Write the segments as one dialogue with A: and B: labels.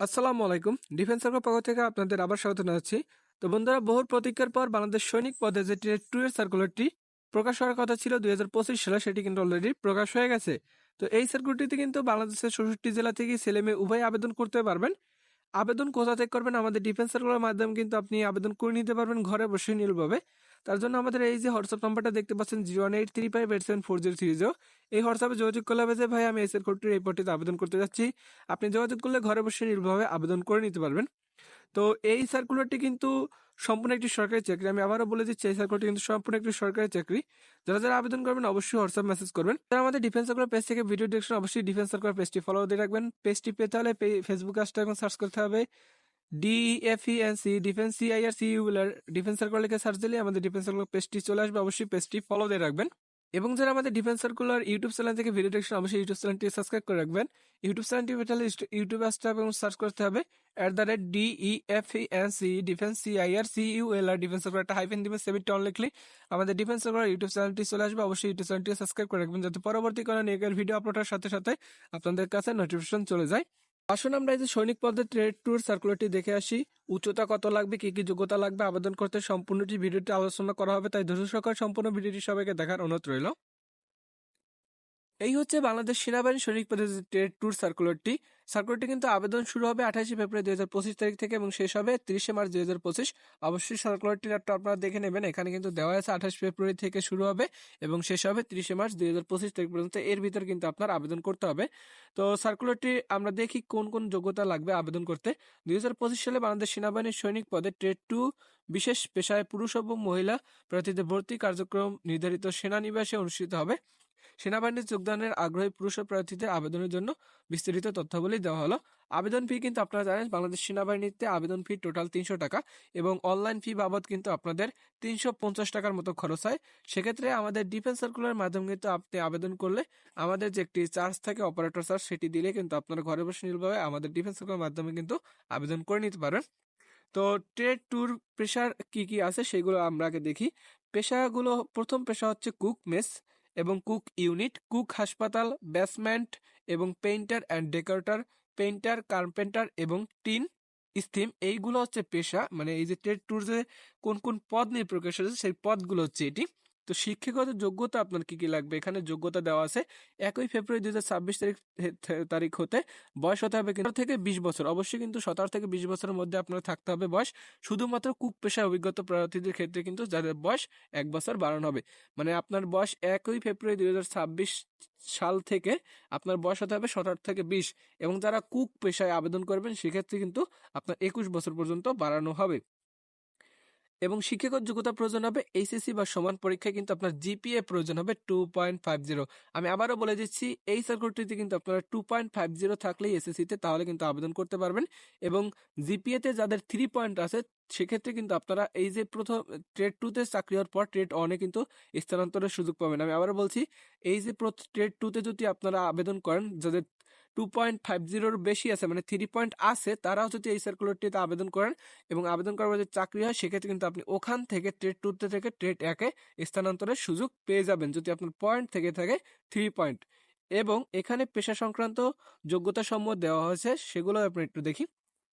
A: আসসালামু আলাইকুম। Defence circle পক্ষ থেকে আপনাদের আবার স্বাগত জানাচ্ছি। তো বন্ধুরা বহু প্রতীক্ষার পর বাংলাদেশ সৈনিক পদে যে টু এর সার্কুলারটি প্রকাশ হওয়ার কথা ছিল দুই হাজার পঁচিশ সালে, সেটি কিন্তু অলরেডি প্রকাশ হয়ে গেছে। তো এই সার্কুলারটিতে কিন্তু বাংলাদেশের চৌষট্টি জেলা থেকে ছেলে মেয়ে উভয় আবেদন করতে পারবেন। আবেদন কোথা থেকে করবেন? আমাদের ডিফেন্স সার্কুলার মাধ্যমে কিন্তু আপনি আবেদন করে নিতে পারবেন, ঘরে বসে নিলভাবে। তার জন্য আমাদের এই যে হোয়াটসঅ্যাপ নাম্বারটা দেখতে পাচ্ছেন zero one eight three five eight seven four zero three zero এই হোয়াটসঅ্যাপে যোগাযোগ করলে হবে যে, ভাই, আমি এসএর কোর্টের এই পটিতে আবেদন করতে যাচ্ছি। আপনি যোগাযোগ করলে ঘরে বসে নির্ভাবে আবেদন করে নিতে পারবেন। তো এই সার্কুলারটি কিন্তু সম্পূর্ণ একটি সরকারি চাকরি। আমি আবারও বলে দিচ্ছি, এই সার্কুলারটি কিন্তু সম্পূর্ণ একটি সরকারি চাকরি। যারা যারা আবেদন করবেন অবশ্যই হোয়াটসঅ্যাপ মেসেজ করবেন। যারা আমাদের ডিফেন্স সার্কুলার পেজ থেকে ভিডিও ডিরেকশন অবশ্যই ডিফেন্স সার্কুলার পেজটি ফলো দিয়ে রাখবেন। পেজটি পেতে হলে ফেসবুক আসতে এখন সার্চ করতে হবে D F E N C defence C I R সিইউলার defence circular লিখে সার্চ দিলে আমাদের ডিফেন্স সার্কুলার পেজটি চলে আসবে। অবশ্যই পেজটি ফলো দিয়ে রাখবেন। এবং যারা আমাদের ডিফেন্স সার্কুলার ইউটিউব চ্যানেল থেকে ভিডিও দেখছেন, অবশ্যই ইউটিউব চ্যানেলটি সাবস্ক্রাইব করে রাখবেন। ইউটিউব চ্যানেলটি পেটালে ইউটিউব আসতে হবে এবং সার্চ করতে হবে at the rate D E F E N C defence C I R C U L R defence circular একটা হাইফেন দিবেন সেভেনটি অন লিখলে আমাদের ডিফেন্স সার্কুলার ইউটিউব চ্যানেলটি চলে আসবে। অবশ্যই ইউটিউব চ্যানেলটি সাবস্ক্রাইব করে রাখবেন যাতে পরবর্তী কোনো নেগের ভিডিও আপলোডের সাথে সাথে আপনাদের কাছে নোটিফিকেশন চলে যায়। আসুন আমরা এই যে সৈনিক পদে ট্রেড ট্যুর সার্কুলারটি দেখে আসি। উচ্চতা কত লাগবে, কি কি যোগ্যতা লাগবে, আবেদন করতে সম্পূর্ণটি ভিডিওটি আলোচনা করা হবে, তাই ধৈর্য সহকারে সম্পূর্ণ ভিডিওটি সবাইকে দেখার অনুরোধ রইল। এই হচ্ছে বাংলাদেশ সেনাবাহিনী সৈনিক পদে ট্রেড ট্যুর সার্কুলারটি সার্কুলারটি কিন্তু আবেদন শুরু হবে আঠাশে ফেব্রুয়ারি দুই হাজার পঁচিশ তারিখ থেকে এবং শেষ হবে তিরিশে মার্চ দুই হাজার পঁচিশ। অবশ্যই সার্কুলারটি আপনারা দেখে নেবেন, এখানে কিন্তু দেওয়া আছে আঠাশ ফেব্রুয়ারি থেকে শুরু হবে এবং শেষ হবে তিরিশে মার্চ দুই হাজার পঁচিশ তারিখ পর্যন্ত। এর ভিতর কিন্তু আপনার আবেদন করতে হবে। তো সার্কুলারটি আমরা দেখি কোন কোন যোগ্যতা লাগবে আবেদন করতে। দুই হাজার পঁচিশ সালে বাংলাদেশ সেনাবাহিনীর সৈনিক পদে ট্রেড টু বিশেষ পেশায় পুরুষ এবং মহিলা প্রার্থীদের ভর্তি কার্যক্রম নির্ধারিত সেনানিবাসে অনুষ্ঠিত হবে। সেনাবাহিনীর যোগদানের আগ্রহী পুরুষ প্রার্থীদের আবেদনের জন্য বিস্তারিত তথ্যাবলী দেওয়া হলো। আবেদন ফি কিন্তু আপনারা জানেন, বাংলাদেশ সেনাবাহিনীতে আবেদন ফি টোটাল তিনশো টাকা এবং অনলাইন ফি বাবদ কিন্তু আপনাদের তিনশো পঞ্চাশ টাকার মতো খরচ হয়। সেক্ষেত্রে আমাদের ডিফেন্স সার্কুলার মাধ্যমে কিন্তু আপনি আবেদন করলে আমাদের যে একটি চার্জ থাকে অপারেটর চার্জ, সেটি দিলে কিন্তু আপনারা ঘরে বসে নির্ভরভাবে আমাদের ডিফেন্স সার্কুলার মাধ্যমে কিন্তু আবেদন করে নিতে পারেন। তো ট্রেড ট্যুর পেশার কি কি আছে সেগুলো আমরা আগে দেখি। পেশাগুলো, প্রথম পেশা হচ্ছে কুক, মেস। এবং কুক ইউনিট, কুক হাসপাতাল বেসমেন্ট এবং painter and decorator, painter, carpenter এবং টিন স্থিম এইগুলো হচ্ছে পেশা। মানে এই যে ট্রেড ট্যুর যে কোন কোন পদ নিয়ে প্রকাশ হয়েছে, সেই পদগুলো হচ্ছে এটি। তো শিক্ষাগত যোগ্যতা আপনার কি কি লাগবে? এখানে যোগ্যতা দেওয়া আছে। একই ফেব্রুয়ারি দুই ছাব্বিশ তারিখ তারিখ হতে বয়স হতে হবে কিন্তু থেকে বিশ বছর। অবশ্যই কিন্তু সতেরো থেকে বিশ বছরের মধ্যে আপনার থাকতে হবে বয়স। শুধুমাত্র কুক পেশায় অভিজ্ঞতা প্রার্থীদের ক্ষেত্রে কিন্তু যাদের বয়স এক বছর বাড়ানো হবে। মানে আপনার বয়স একই ফেব্রুয়ারি দুই হাজার ছাব্বিশ সাল থেকে আপনার বয়স হতে হবে সতেরো থেকে বিশ এবং যারা কুক পেশায় আবেদন করবেন, সেক্ষেত্রে কিন্তু আপনার একুশ বছর পর্যন্ত বাড়ানো হবে। এবং শিক্ষাগত যোগ্যতা প্রয়োজন হবে এইচএসসি বা সমান পরীক্ষায় কিন্তু আপনার জিপিএ প্রয়োজন হবে টু পয়েন্ট ফাইভ জিরো আমি আবারও বলে দিচ্ছি, এই সার্কুলটিতে কিন্তু আপনারা টু পয়েন্ট ফাইভ জিরো থাকলেই এসএসসিতে তাহলে কিন্তু আবেদন করতে পারবেন এবং জিপিএতে যাদের থ্রি পয়েন্ট আছে, সেক্ষেত্রে কিন্তু আপনারা এই যে প্রথম ট্রেড টুতে চাকরি হওয়ার পর ট্রেড ওয়ানে কিন্তু স্থানান্তরের সুযোগ পাবেন। আমি আবারও বলছি, এই যে ট্রেড টুতে যদি আপনারা আবেদন করেন, যাদের টু পয়েন্ট ফাইভ জিরোর বেশি আছে মানে থ্রি পয়েন্ট আছে, তারাও যদি এই সার্কুলারটিতে আবেদন করেন এবং আবেদন করার যদি চাকরি হয়, সেক্ষেত্রে কিন্তু আপনি ওখান থেকে ট্রেড টুতে থেকে ট্রেড একে স্থানান্তরের সুযোগ পেয়ে যাবেন, যদি আপনার পয়েন্ট থেকে থাকে থ্রি পয়েন্ট এবং এখানে পেশা সংক্রান্ত যোগ্যতা সমূহ দেওয়া হয়েছে, সেগুলো আপনি একটু দেখি।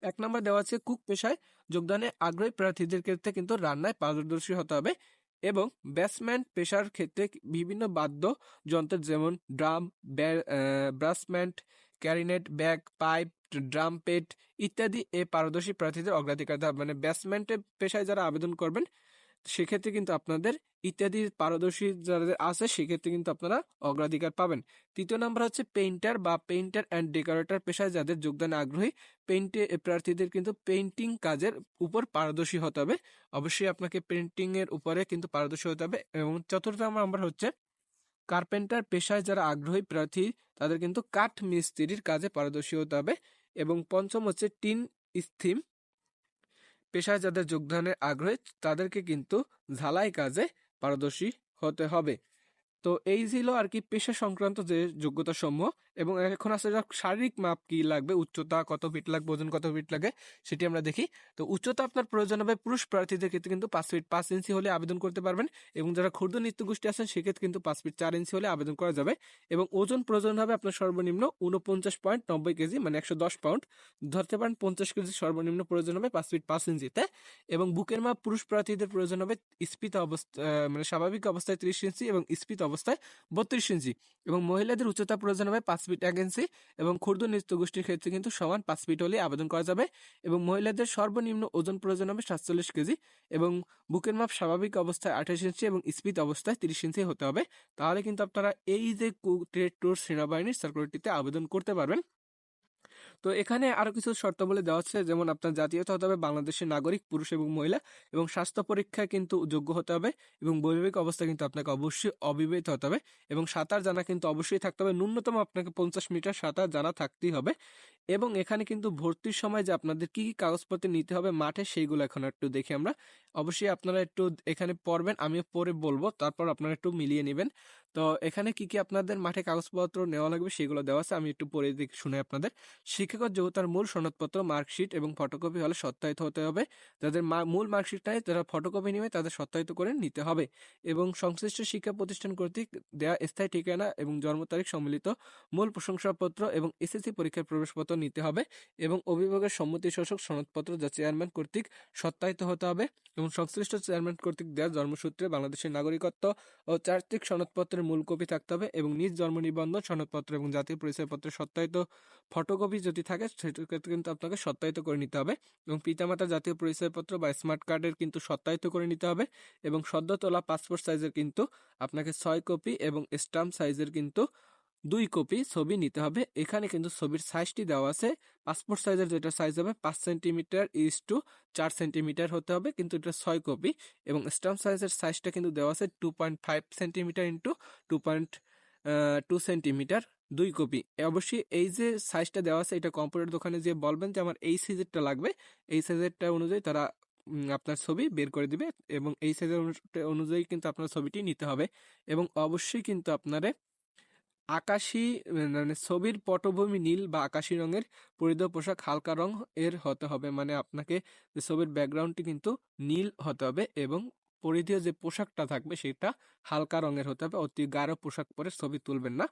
A: এক নম্বর দেওয়া আছে, কুক পেশায় যোগদানে আগ্রহী প্রার্থীদের ক্ষেত্রে কিন্তু রান্নায় পারদর্শী হতে হবে এবং ব্যাটসম্যান পেশার ক্ষেত্রে বিভিন্ন বাদ্য যন্ত্রের যেমন ড্রাম ব্রাসম্যান্ট ক্যারিনেট, ব্যাগ, পাইপ, ড্রাম পেট ইত্যাদি এ পারদর্শী প্রার্থীদের অগ্রাধিকার দেওয়া মানে ব্যাটসম্যানের পেশায় যারা আবেদন করবেন, সেক্ষেত্রে কিন্তু আপনাদের ইত্যাদি পারদর্শী যাদের আছে, সেক্ষেত্রে কিন্তু আপনারা অগ্রাধিকার পাবেন। তৃতীয় নাম্বার হচ্ছে পেইন্টার বা পেইন্টার অ্যান্ড ডেকোরেটর পেশায় যাদের যোগদানে আগ্রহী, পেইন্টে প্রার্থীদের কিন্তু পেইন্টিং কাজের উপর পারদর্শী হতে হবে। অবশ্যই আপনাকে পেইন্টিং এর উপরে কিন্তু পারদর্শী হতে হবে। এবং চতুর্থ নাম্বার হচ্ছে কার্পেন্টার পেশায় যারা আগ্রহী প্রার্থী, তাদের কিন্তু কাঠ মিস্ত্রির কাজে পারদর্শী হতে হবে এবং পঞ্চম হচ্ছে টিন স্থিম। পেশায় যাদের যোগদানের আগ্রহী, তাদেরকে কিন্তু ঝালাই কাজে পারদর্শী হতে হবে। তো এই ছিল আর কি পেশা সংক্রান্ত যে যোগ্যতা সমূহ এবং এখন আসলে শারীরিক মাপ কি লাগবে, উচ্চতা কত ফিট লাগবে, ওজন কত ফিট লাগে, সেটি আমরা দেখি। তো উচ্চতা আপনার প্রয়োজন হবে পুরুষ প্রার্থীদের ক্ষেত্রে কিন্তু পাঁচ ফিট পাঁচ ইঞ্চি হলে আবেদন করতে পারবেন এবং যারা ক্ষুদ্র নৃত্যগোষ্ঠী আছেন, সেক্ষেত্রে কিন্তু পাঁচ ফিট চার ইঞ্চি হলে আবেদন করা যাবে এবং ওজন প্রয়োজন হবে আপনার সর্বনিম্ন উনপঞ্চাশ পয়েন্ট নব্বই কেজি মানে একশো দশ পাউন্ড ধরতে পারেন পঞ্চাশ কেজি সর্বনিম্ন প্রয়োজন হবে পাঁচ ফিট পাঁচ ইঞ্চিতে এবং বুকের মাপ পুরুষ প্রার্থীদের প্রয়োজন হবে স্ফীত অবস্থা মানে স্বাভাবিক অবস্থায় ত্রিশ ইঞ্চি এবং স্ফীত অবস্থায় বত্রিশ ইঞ্চি এবং মহিলাদের উচ্চতা প্রয়োজন হবে পাঁচ ফিট এগেন্সি এবং ক্ষুদ্র নৃত্যগোষ্ঠীর ক্ষেত্রে কিন্তু সমান পাঁচ ফিট হলে আবেদন করা যাবে এবং মহিলাদের সর্বনিম্ন ওজন প্রয়োজন হবে সাতচল্লিশ কেজি এবং বুকের মাপ স্বাভাবিক অবস্থায় আঠাশ ইঞ্চি এবং স্পিড অবস্থায় তিরিশ ইঞ্চি হতে হবে। তাহলে কিন্তু আপনারা এই যে ট্রেড টুর সেনাবাহিনীর সার্কুলারটিতে আবেদন করতে পারবেন। তো এখানে আরও কিছু শর্তাবলী দেওয়া হচ্ছে, যেমন আপনার জাতীয়তা হতে হবে, বাংলাদেশের নাগরিক, পুরুষ এবং মহিলা, এবং স্বাস্থ্য পরীক্ষা কিন্তু যোগ্য হতে হবে, এবং বৈবাহিক অবস্থা কিন্তু আপনাকে অবশ্যই অবিবাহিত হতে হবে, এবং সাঁতার জানা কিন্তু অবশ্যই থাকতে হবে, ন্যূনতম আপনাকে পঞ্চাশ মিটার সাঁতার জানা থাকতেই হবে, এবং এখানে কিন্তু ভর্তির সময় যে আপনাদের কি কি কাগজপত্র নিতে হবে মাঠে সেইগুলো এখন একটু দেখি আমরা, অবশ্যই আপনারা একটু এখানে পড়বেন, আমিও পরে বলব, তারপর আপনারা একটু মিলিয়ে নেবেন। তো এখানে কি কি আপনাদের মাঠে কাগজপত্র নেওয়া লাগবে সেগুলো দেওয়া আছে, আমি একটু পরে দিক শুনে আপনাদের। শিক্ষাগত যোগ্যতার মূল সনদপত্র, মার্কশিট এবং ফটোকপি হলে সত্যায়িত হতে হবে। যাদের মূল মার্কশিট নাই যারা ফটোকপি নেবে তাদের সত্যায়িত করে নিতে হবে এবং সংশ্লিষ্ট শিক্ষা প্রতিষ্ঠান কর্তৃক দেয়া স্থায়ী ঠিকানা এবং জন্ম তারিখ সম্মিলিত মূল প্রশংসাপত্র এবং এসএসসি পরীক্ষার প্রবেশপত্র নিতে হবে এবং অভিভাবকের সম্মতি শোষক সনদপত্র যা চেয়ারম্যান কর্তৃক সত্যায়িত হতে হবে এবং সংশ্লিষ্ট চেয়ারম্যান কর্তৃক দেওয়া জন্মসূত্রে বাংলাদেশের নাগরিকত্ব ও চারিত্রিক সনদপত্রের মূল কপি থাকতে হবে এবং নিজ জন্ম নিবন্ধন, সনদপত্র এবং জাতীয় পরিচয়পত্রের সত্যায়িত ফটোকপি যদি থাকে, সেক্ষেত্রে কিন্তু আপনাকে সত্যায়িত করে নিতে হবে এবং পিতামাতার জাতীয় পরিচয়পত্র বা স্মার্ট কার্ডের কিন্তু সত্যায়িত করে নিতে হবে এবং সদ্য তোলা পাসপোর্ট সাইজের কিন্তু আপনাকে ছয় কপি এবং স্টাম্প সাইজের কিন্তু দুই কপি ছবি নিতে হবে। এখানে কিন্তু ছবির সাইজটি দেওয়া আছে। পাসপোর্ট সাইজের যেটা সাইজ হবে, পাঁচ সেন্টিমিটার ইস টু চার সেন্টিমিটার হতে হবে, কিন্তু এটা ছয় কপি। এবং স্টাম্প সাইজের সাইজটা কিন্তু দেওয়া আছে two point five centimetre into two point two centimetre দুই কপি। অবশ্যই এই যে সাইজটা দেওয়া আছে, এটা কম্পিউটার দোকানে যে বলবেন যে আমার এই সাইজেরটা লাগবে। এই সাইজেরটা অনুযায়ী তারা আপনার ছবি বের করে দিবে এবং এই সাইজের অনুযায়ী কিন্তু আপনার ছবিটি নিতে হবে। এবং অবশ্যই কিন্তু আপনারে আকাশি মানে ছবির পটভূমি নীল বা আকাশি রঙের পরিধেয় পোশাক হালকা রং এর হতে হবে। মানে আপনাকে যে ছবির ব্যাকগ্রাউন্ডটি কিন্তু নীল হতে হবে এবং পরিধেয় যে পোশাকটা থাকবে সেটা হালকা রঙের হতে হবে। অতি গাঢ় পোশাক পরে ছবি তুলবেন না।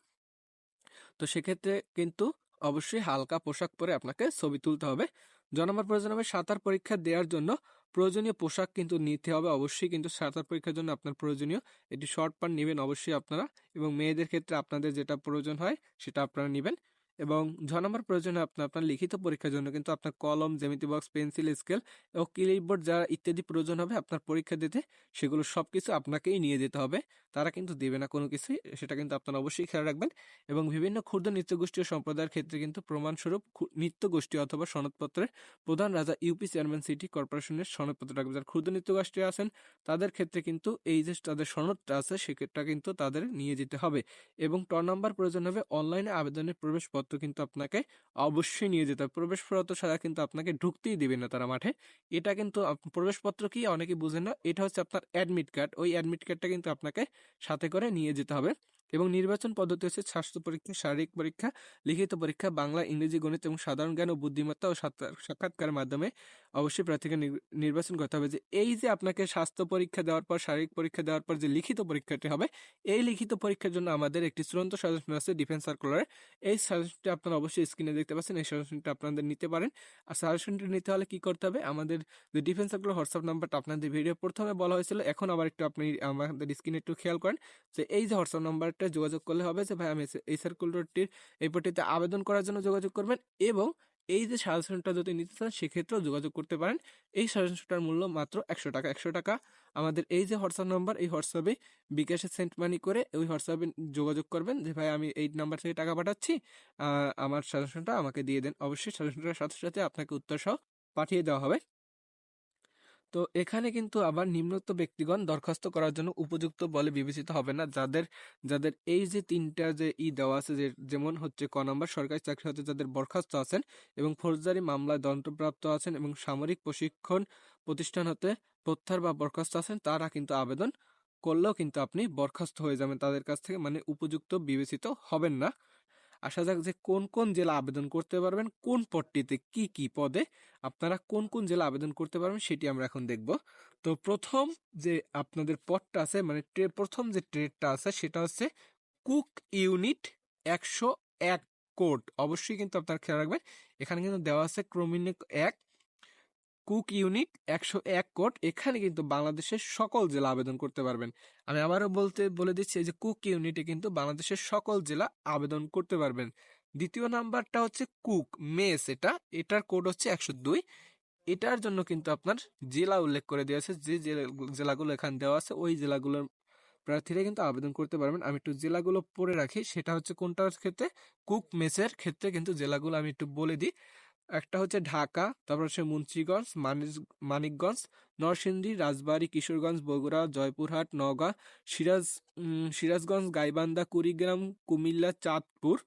A: তো সেক্ষেত্রে কিন্তু অবশ্যই হালকা পোশাক পরে আপনাকে ছবি তুলতে হবে। জনমার প্রয়োজন হবে সাঁতার পরীক্ষা দেওয়ার জন্য প্রয়োজনীয় পোশাক কিন্তু নিতে হবে। অবশ্যই কিন্তু সাঁতার পরীক্ষার জন্য আপনার প্রয়োজনীয় এটি শর্ট পান নেবেন অবশ্যই আপনারা এবং মেয়েদের ক্ষেত্রে আপনাদের যেটা প্রয়োজন হয় সেটা আপনারা নেবেন। এবং ছ নম্বর প্রয়োজনে আপনার আপনার লিখিত পরীক্ষার জন্য কিন্তু আপনার কলম, জ্যামিতি বক্স, পেন্সিল, স্কেল এবং ক্লিপবোর্ড যা ইত্যাদি প্রয়োজন হবে আপনার পরীক্ষা দিতে, সেগুলো সব কিছু আপনাকেই নিয়ে যেতে হবে। তারা কিন্তু দেবে না কোনো কিছুই, সেটা কিন্তু আপনারা অবশ্যই খেয়াল রাখবেন এবং বিভিন্ন ক্ষুদ্র নৃত্যগোষ্ঠী ও সম্প্রদায়ের ক্ষেত্রে কিন্তু প্রমাণস্বরূপ নৃত্যগোষ্ঠী অথবা সনদপত্রের প্রধান রাজা ইউপি চেয়ারম্যান সিটি কর্পোরেশনের সনদপত্র রাখবে। যারা ক্ষুদ্র নৃত্যগোষ্ঠী আছেন, তাদের ক্ষেত্রে কিন্তু এই যে তাদের সনদটা আছে, সেটা কিন্তু তাদের নিয়ে যেতে হবে এবং ট নাম্বার প্রয়োজন হবে অনলাইনে আবেদনের প্রবেশপত্র প্রবেশপত্র কিন্তু আপনাকে অবশ্যই নিয়ে যেতে হবে। প্রবেশপত্র ছাড়া কিন্তু আপনাকে ঢুকতেই দেবে না তারা মাঠে। এটা কিন্তু প্রবেশপত্র কি অনেকে বুঝেন না। এটা হচ্ছে আপনার অ্যাডমিট কার্ড ওই অ্যাডমিট কার্ডটা কিন্তু আপনাকে সাথে করে নিয়ে যেতে হবে। এবং নির্বাচন পদ্ধতি হচ্ছে স্বাস্থ্য পরীক্ষা, শারীরিক পরীক্ষা, লিখিত পরীক্ষা, বাংলা, ইংরেজি, গণিত এবং সাধারণ জ্ঞান ও বুদ্ধিমত্তা ও সাক্ষাৎকারের মাধ্যমে অবশ্যই প্রার্থীকে নির্বাচন করতে হবে যে এই যে আপনাকে স্বাস্থ্য পরীক্ষা দেওয়ার পর, শারীরিক পরীক্ষা দেওয়ার পর যে লিখিত পরীক্ষাটি হবে, এই লিখিত পরীক্ষার জন্য আমাদের একটি চূড়ান্ত সাজেশন আছে ডিফেন্স সার্কুলারে। এই সাজেশনটি আপনারা অবশ্যই স্ক্রিনে দেখতে পাচ্ছেন, এই সাজেশনটি আপনাদের নিতে পারেন। আর সাজেশনটি নিতে হলে কি করতে হবে? আমাদের যে ডিফেন্স সার্কুলার হোয়াটসঅ্যাপ নাম্বারটা আপনাদের ভিডিও প্রথমে বলা হয়েছিল, এখন আবার একটু আপনি আমাদের স্ক্রিনে একটু খেয়াল করেন যে এই যে হোয়াটসঅ্যাপ নাম্বারটা যোগাযোগ করলে হবে যে, ভাই, আমি এই সার্কুলারটির এই পটিতে আবেদন করার জন্য যোগাযোগ করবেন। এবং এই যে সাজেশনটা যদি নিতে চান, সেক্ষেত্রেও যোগাযোগ করতে পারেন। এই সাজেশনটার মূল্য মাত্র একশো টাকা একশো টাকা। আমাদের এই যে হোয়াটসঅ্যাপ নাম্বার এই হোয়াটসঅ্যাপে বিকাশে সেন্ট মানি করে ওই হোয়াটসঅ্যাপে যোগাযোগ করবেন যে, ভাই, আমি এই নাম্বার থেকে টাকা পাঠাচ্ছি। আমার সাজেশনটা আমাকে দিয়ে দেন। অবশ্যই সাজেশনটার সাথে সাথে আপনাকে উত্তর সহ পাঠিয়ে দেওয়া হবে। তো এখানে কিন্তু আবার নিম্নোক্ত ব্যক্তিগণ দরখাস্ত করার জন্য উপযুক্ত বলে বিবেচিত হবে না। যাদের যাদের এই যে তিনটা যে ই দেওয়া আছে যে, যেমন হচ্ছে ক নম্বর সরকারি চাকরি হতে যাদের বরখাস্ত আছেন এবং ফৌজদারি মামলায় দণ্ডপ্রাপ্ত আছেন এবং সামরিক প্রশিক্ষণ প্রতিষ্ঠান হতে প্রত্যাহার বা বরখাস্ত আছেন, তারা কিন্তু আবেদন করলেও কিন্তু আপনি বরখাস্ত হয়ে যাবেন। তাদের কাছ থেকে মানে উপযুক্ত বিবেচিত হবেন না। আসা যাক যে কোন কোন জেলা আবেদন করতে পারবেন, কোন পদটিতে কি কি পদে আপনারা কোন কোন জেলা আবেদন করতে পারবেন সেটি আমরা এখন দেখব। তো প্রথম যে আপনাদের পদটা আছে মানে প্রথম যে ট্রেডটা আছে সেটা হচ্ছে কুক ইউনিট একশো এক কোড। অবশ্যই কিন্তু আপনারা খেয়াল রাখবেন, এখানে কিন্তু দেওয়া আছে ক্রমিক এক কুক ইউনিট একশো এক কোড এখানে কিন্তু বাংলাদেশের সকল জেলা আবেদন করতে পারবেন। আমি আবারও বলতে, বলে দিচ্ছি যে কুক ইউনিটে কিন্তু বাংলাদেশের সকল জেলা আবেদন করতে পারবেন। দ্বিতীয় নাম্বারটা হচ্ছে কুক, মেস এটা। এটার কোড হচ্ছে একশো দুই। এটার জন্য কিন্তু আপনার জেলা উল্লেখ করে দেওয়া আছে। যে জেলা- জেলাগুলো এখানে দেওয়া আছে, ওই জেলাগুলোর প্রার্থীরা কিন্তু আবেদন করতে পারবেন। আমি একটু জেলাগুলো পড়ে রাখি। সেটা হচ্ছে কোনটার ক্ষেত্রে? কুক, মেসের ক্ষেত্রে কিন্তু জেলাগুলো আমি একটু বলে দিই। একটা হচ্ছে ঢাকা, তারপর হচ্ছে মুন্সিগঞ্জ মানিক- মানিকগঞ্জ, নরসিংদী, রাজবাড়ী, কিশোরগঞ্জ, বগুড়া, জয়পুরহাট, নওগাঁ, সিরাজ সিরাজগঞ্জ, গাইবান্ধা, কুড়িগ্রাম, কুমিল্লা, চাঁদপুর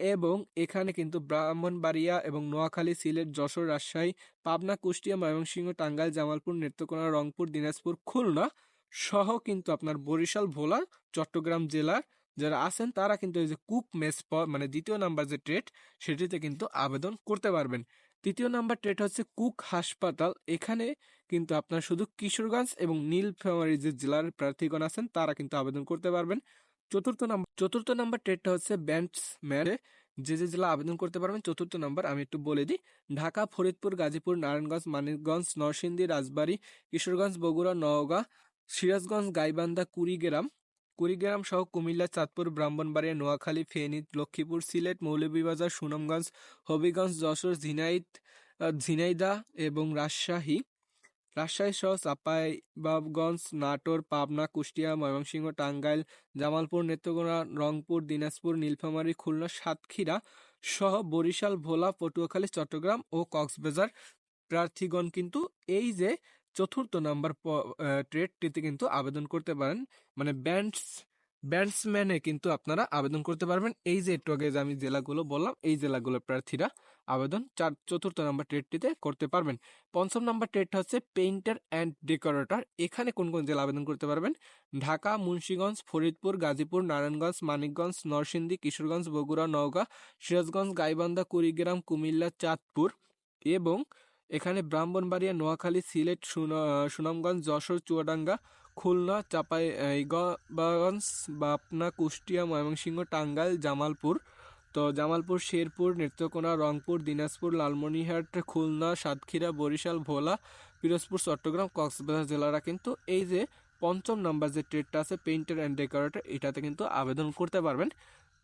A: এবং এখানে কিন্তু ব্রাহ্মণবাড়িয়া এবং নোয়াখালী, সিলেট, যশোর, রাজশাহী, পাবনা, কুষ্টিয়া, ময়মনসিংহ, টাঙ্গাইল, জামালপুর, নেত্রকোনা, রংপুর, দিনাজপুর, খুলনা সহ কিন্তু আপনার বরিশাল, ভোলা, চট্টগ্রাম জেলার যারা আছেন তারা কিন্তু এই যে কুক মেস মানে দ্বিতীয় নাম্বার যে ট্রেড, সেটিতে কিন্তু আবেদন করতে পারবেন। তৃতীয় নাম্বার ট্রেড হচ্ছে কুক হাসপাতাল। এখানে কিন্তু আপনার শুধু কিশোরগঞ্জ এবং নীলফামারী যে জেলার প্রার্থীগণ আছেন, তারা কিন্তু আবেদন করতে পারবেন। চতুর্থ নাম্বার চতুর্থ নাম্বার ট্রেডটা হচ্ছে ব্যাটসম্যান। যে যে জেলা আবেদন করতে পারবেন, চতুর্থ নাম্বার আমি একটু বলে দিই। ঢাকা, ফরিদপুর, গাজীপুর, নারায়ণগঞ্জ, মানিকগঞ্জ, নরসিংদী, রাজবাড়ী, কিশোরগঞ্জ, বগুড়া, নওগাঁ, সিরাজগঞ্জ, গাইবান্ধা, কুড়িগ্রাম। কুড়িগ্রাম সহ কুমিল্লা চাঁদপুর, ব্রাহ্মণবাড়িয়া, নোয়াখালী, ফেনী, লক্ষ্মীপুর, সিলেট, মৌলভীবাজার, সুনামগঞ্জ, হবিগঞ্জ, যশোর, ঝিনাইদ ঝিনাইদা এবং রাজশাহী। রাজশাহী সহ চাঁপাইবাবগঞ্জ নাটোর, পাবনা, কুষ্টিয়া, ময়মনসিংহ, টাঙ্গাইল, জামালপুর, নেত্রকোনা, রংপুর, দিনাজপুর, নীলফামারী, খুলনা, সাতক্ষীরা সহ বরিশাল, ভোলা, পটুয়াখালী, চট্টগ্রাম ও কক্সবাজার। প্রার্থীগণ কিন্তু এই যে চতুর্থ নাম্বার ট্রেডটিতে কিন্তু আবেদন করতে পারেন। মানে ব্যান্ডস ব্যান্ডসম্যানে কিন্তু আপনারা আবেদন করতে পারবেন। এই যে একটু আগে আমি জেলাগুলো বললাম, এই জেলাগুলোর প্রার্থীরা আবেদন চার, চতুর্থ নাম্বার ট্রেডটিতে করতে পারবেন। পঞ্চম নাম্বার ট্রেডটা হচ্ছে পেইন্টার অ্যান্ড ডেকোরেটর এখানে কোন কোন জেলা আবেদন করতে পারবেন? ঢাকা, মুন্সীগঞ্জ, ফরিদপুর, গাজীপুর, নারায়ণগঞ্জ, মানিকগঞ্জ, নরসিংদী, কিশোরগঞ্জ, বগুড়া, নওগাঁ, সিরাজগঞ্জ, গাইবান্ধা, কুড়িগ্রাম, কুমিল্লা, চাঁদপুর এবং এখানে ব্রাহ্মণবাড়িয়া, নোয়াখালী, সিলেট, সুনা- সুনামগঞ্জ, যশোর, চুয়াডাঙ্গা, খুলনা চাঁপাইগঞ্জ বাপনা, কুষ্টিয়া, ময়মনসিংহ, টাঙ্গাইল, জামালপুর। তো জামালপুর, শেরপুর, নেত্রকোনা, রংপুর, দিনাজপুর, লালমনিরহাট, খুলনা, সাতক্ষীরা, বরিশাল, ভোলা, পিরোজপুর, চট্টগ্রাম, কক্সবাজার জেলারা কিন্তু এই যে পঞ্চম নাম্বার যে ট্রেডটা আছে, পেইন্টার অ্যান্ড ডেকোরেটর, এটাতে কিন্তু আবেদন করতে পারবেন।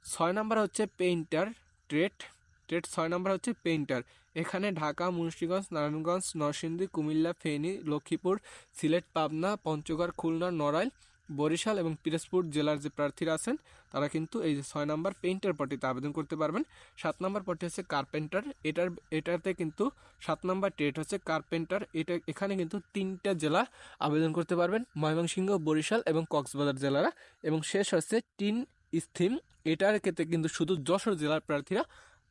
A: ছয় নাম্বার হচ্ছে পেইন্টার, ট্রেড। ট্রেড ছয় নম্বর হচ্ছে পেইন্টার এখানে ঢাকা, মুন্সিগঞ্জ, নারায়ণগঞ্জ, নরসিংদী, কুমিল্লা, ফেনী, লক্ষ্মীপুর, সিলেট, পাবনা, পঞ্চগড়, খুলনা, নড়াইল, বরিশাল এবং পিরোজপুর জেলার যে প্রার্থীরা আছেন, তারা কিন্তু এই যে ছয় নম্বর পেইন্টার পটিতে আবেদন করতে পারবেন। সাত নম্বর পটি হচ্ছে কার্পেন্টার এটার, এটাতে কিন্তু সাত নম্বর ট্রেড হচ্ছে কার্পেন্টার এটা, এখানে কিন্তু তিনটা জেলা আবেদন করতে পারবেন। ময়মনসিংহ, বরিশাল এবং কক্সবাজার জেলারা। এবং শেষ হচ্ছে টিন, স্থিম। এটার ক্ষেত্রে কিন্তু শুধু যশোর জেলার প্রার্থীরা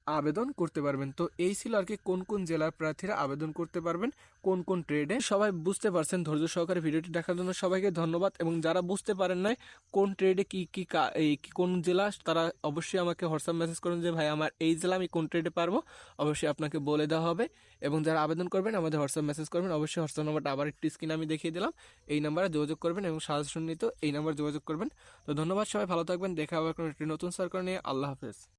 A: আবেদন করতে পারবেন। তো এই ছিল আর কি কোন কোন জেলার প্রার্থীরা আবেদন করতে পারবেন, কোন কোন ট্রেডে। সবাই বুঝতে পারছেন ধৈর্য সহকারে ভিডিওটি দেখার জন্য সবাইকে ধন্যবাদ এবং যারা বুঝতে পারেন নাই কোন ট্রেডে কি কি এই কোন জেলা, তারা অবশ্যই আমাকে হোয়াটসঅ্যাপ মেসেজ করুন যে, ভাই, আমার এই জেলা আমি কোন ট্রেডে পারব? অবশ্যই আপনাকে বলে দেওয়া হবে এবং যারা আবেদন করবেন, আমাদের হোয়াটসঅ্যাপ মেসেজ করবেন। অবশ্যই হোয়াটসঅ্যাপ নাম্বারটা আবার একটি স্ক্রিনে আমি দেখিয়ে দিলাম। এই নাম্বারে যোগাযোগ করবেন এবং সাজেশন নিতে এই নাম্বার যোগাযোগ করবেন। তো ধন্যবাদ সবাই, ভালো থাকবেন। দেখা হবে কোনো একটি নতুন সরকার নিয়ে। আল্লাহ হাফেজ।